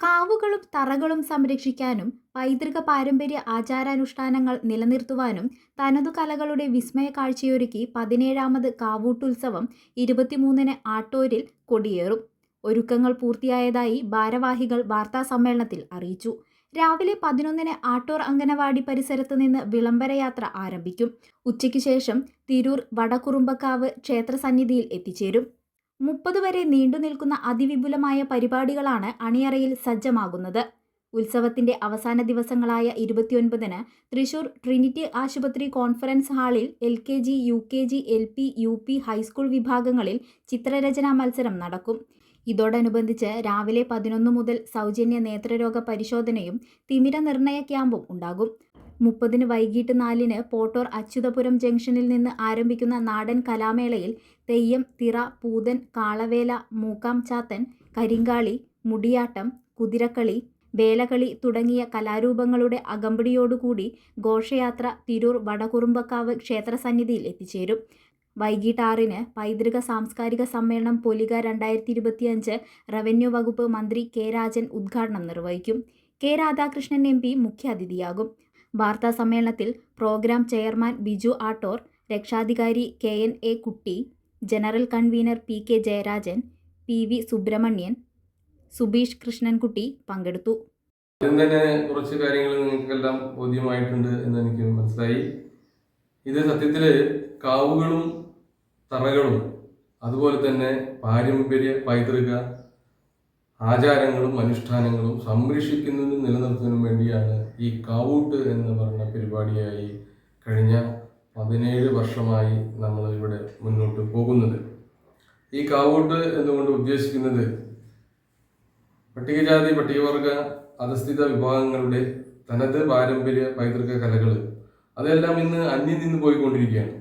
കാവുകളും തറകളും സംരക്ഷിക്കാനും പൈതൃക പാരമ്പര്യ ആചാരാനുഷ്ഠാനങ്ങൾ നിലനിർത്തുവാനും തനതു കലകളുടെ വിസ്മയ കാഴ്ചയൊരുക്കി പതിനേഴാമത് കാവൂട്ടുത്സവം ഇരുപത്തിമൂന്നിന് ആട്ടൂരിൽ കൊടിയേറും. ഒരുക്കങ്ങൾ പൂർത്തിയായതായി ഭാരവാഹികൾ വാർത്താസമ്മേളനത്തിൽ അറിയിച്ചു. രാവിലെ പതിനൊന്നിന് ആട്ടൂർ അംഗനവാടി പരിസരത്ത് നിന്ന് വിളംബരയാത്ര ആരംഭിക്കും. ഉച്ചയ്ക്ക് ശേഷം തിരൂർ വടക്കുറുമ്പക്കാവ് ക്ഷേത്രസന്നിധിയിൽ എത്തിച്ചേരും. മുപ്പത് വരെ നീണ്ടുനിൽക്കുന്ന അതിവിപുലമായ പരിപാടികളാണ് അണിയറയിൽ സജ്ജമാകുന്നത്. ഉത്സവത്തിന്റെ അവസാന ദിവസങ്ങളായ ഇരുപത്തിയൊൻപതിന് തൃശൂർ ട്രിനിറ്റി ആശുപത്രി കോൺഫറൻസ് ഹാളിൽ L K G U K G L P U P high school വിഭാഗങ്ങളിൽ ചിത്രരചനാ മത്സരം നടക്കും. ഇതോടനുബന്ധിച്ച് രാവിലെ പതിനൊന്ന് മുതൽ സൗജന്യ നേത്രരോഗ പരിശോധനയും തിമിര നിർണയ ക്യാമ്പും ഉണ്ടാകും. മുപ്പതിന് വൈകിട്ട് നാലിന് പോട്ടോർ അച്യുതപുരം ജംഗ്ഷനിൽ നിന്ന് ആരംഭിക്കുന്ന നാടൻ കലാമേളയിൽ തെയ്യം തിറ പൂതൻ കാളവേല മൂക്കാം ചാത്തൻ കരിങ്കാളി മുടിയാട്ടം കുതിരക്കളി വേലകളി തുടങ്ങിയ കലാരൂപങ്ങളുടെ അകമ്പടിയോടുകൂടി ഘോഷയാത്ര തിരൂർ വടകുറുമ്പക്കാവ് ക്ഷേത്രസന്നിധിയിൽ എത്തിച്ചേരും. വൈകിട്ട് ആറിന് പൈതൃക സാംസ്കാരിക സമ്മേളനം പൊലിക രണ്ടായിരത്തി ഇരുപത്തിയഞ്ച് റവന്യൂ വകുപ്പ് മന്ത്രി കെ രാജൻ ഉദ്ഘാടനം നിർവഹിക്കും. കെ രാധാകൃഷ്ണൻ എം പി മുഖ്യാതിഥിയാകും. വാർത്താ സമ്മേളനത്തിൽ പ്രോഗ്രാം ചെയർമാൻ ബിജു ആട്ടോർ രക്ഷാധികാരി K N A Kutty general convener P K Jayarajan P V Subramanian Subeesh Krishnankutty പങ്കെടുത്തു. കുറച്ച് കാര്യങ്ങൾ നിങ്ങൾക്കെല്ലാം ബോധ്യമായിട്ടുണ്ട് എന്ന് എനിക്ക് മനസ്സിലായി. ഇത് സത്യത്തിൽ കാവുകളും തറകളും അതുപോലെ തന്നെ പാരമ്പര്യ പൈതൃക ആചാരങ്ങളും അനുഷ്ഠാനങ്ങളും സംരക്ഷിക്കുന്നതിനും നിലനിർത്തുന്നതിനും വേണ്ടിയാണ് ഈ കാവൂട്ട് എന്ന് പറഞ്ഞ പരിപാടിയായി കഴിഞ്ഞ പതിനേഴ് വർഷമായി നമ്മൾ ഇവിടെ മുന്നോട്ട് പോകുന്നത്. ഈ കാവൂട്ട് എന്നുകൊണ്ട് ഉദ്ദേശിക്കുന്നത്? പട്ടികജാതി പട്ടികവർഗ അധസ്ഥിത വിഭാഗങ്ങളുടെ തനത് പാരമ്പര്യ പൈതൃക കലകൾ അതെല്ലാം ഇന്ന് അന്യം നിന്ന് പോയിക്കൊണ്ടിരിക്കുകയാണ്.